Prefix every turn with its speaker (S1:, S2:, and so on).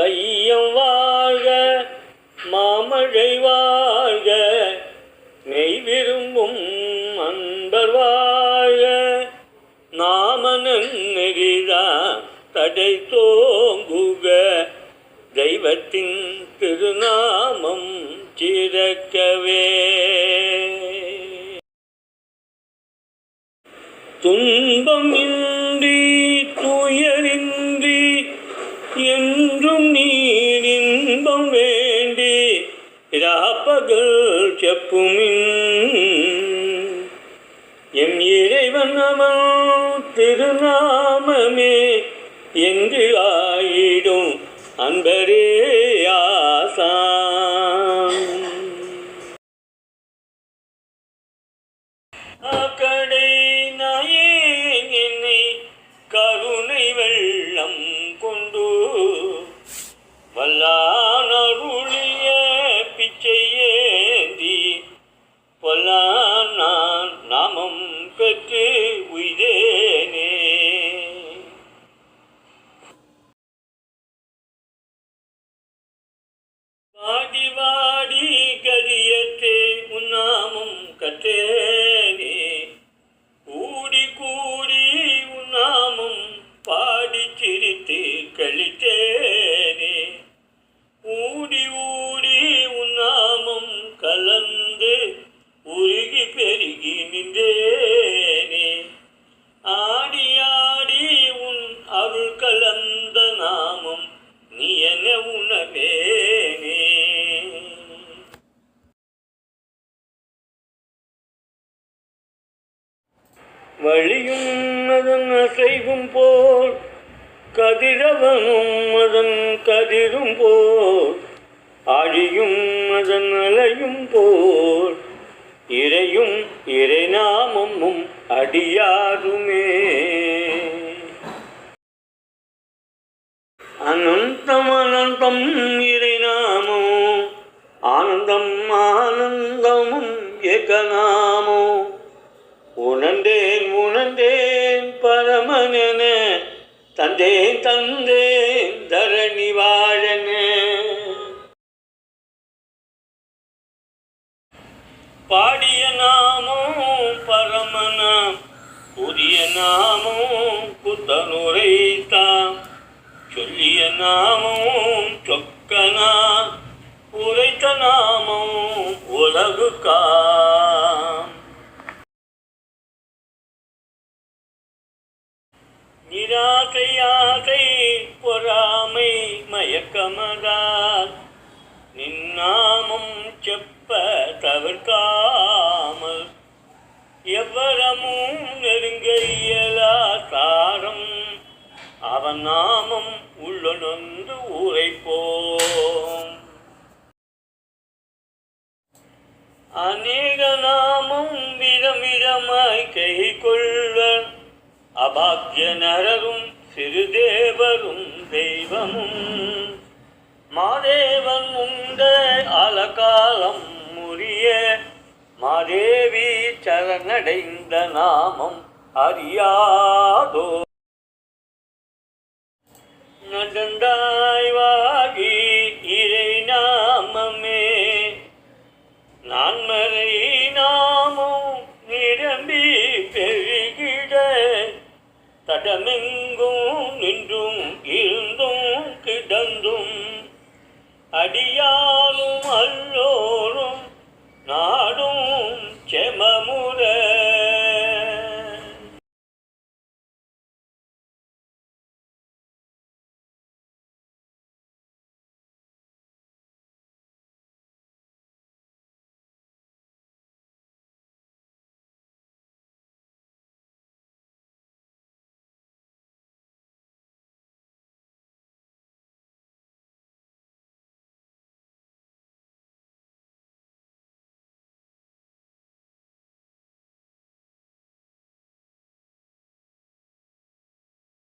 S1: வையம் வாழ்க மாமழை வாழ்க நெய் விரும்பும் அன்பர் வாழ்க. நாமனன் நெறிதா தடை தோங்குக தெய்வத்தின் திருநாமம் சிறக்கவே. துன்பம் இன்றி செப்புமின் எம் இறைவன் அவன் திருநாமமே எங்கு ஆயிடும் அன்பரே? வழியும் அதன் அசைவும் போல் கதிரவனும் அதன் கதிரும் போல் அழியும் அதன் அலையும் போல் இறையும் இறைநாமமும் அடியாருமே அனந்தம் அனந்தம் இறைநாமோ ஆனந்தம் ஆனந்தமும் ஏகநாமோ உணர்ந்தேன் உணர்ந்தேன் பரமனென. தந்தேன் தந்தேன் தரணி வாழன. பாடிய நாமம் பரமனாம் புதிய நாமம் புத்தனுரைத்தாம். சொல்லிய நாமம் சொக்கனா உரைத்த நாமம் உலகுக்காம் நிராசை ஆசை பொறாமை மயக்கமதால் நின்னாமம் செப்ப தவிர்க்காமல் எவ்வரமும் நெருங்க இயலா தாரம் அவன் நாமம் உள்ளொன்று உரைப்போம். அநேக நாமம் விதம் விதமாய் கை கொள்வர் அபாக்கிய நரரும் சிறுதேவரும் தெய்வமும். மாதேவன் உண்ட அலகாலம் முறிய மாதேவி சரணடைந்த நாமம் அறியாதோ. நடந்தாய்வா தடமெங்கும் நின்றும் இருந்தும் கிடந்தும் அடியாலும் அல்லோரும் நாடும்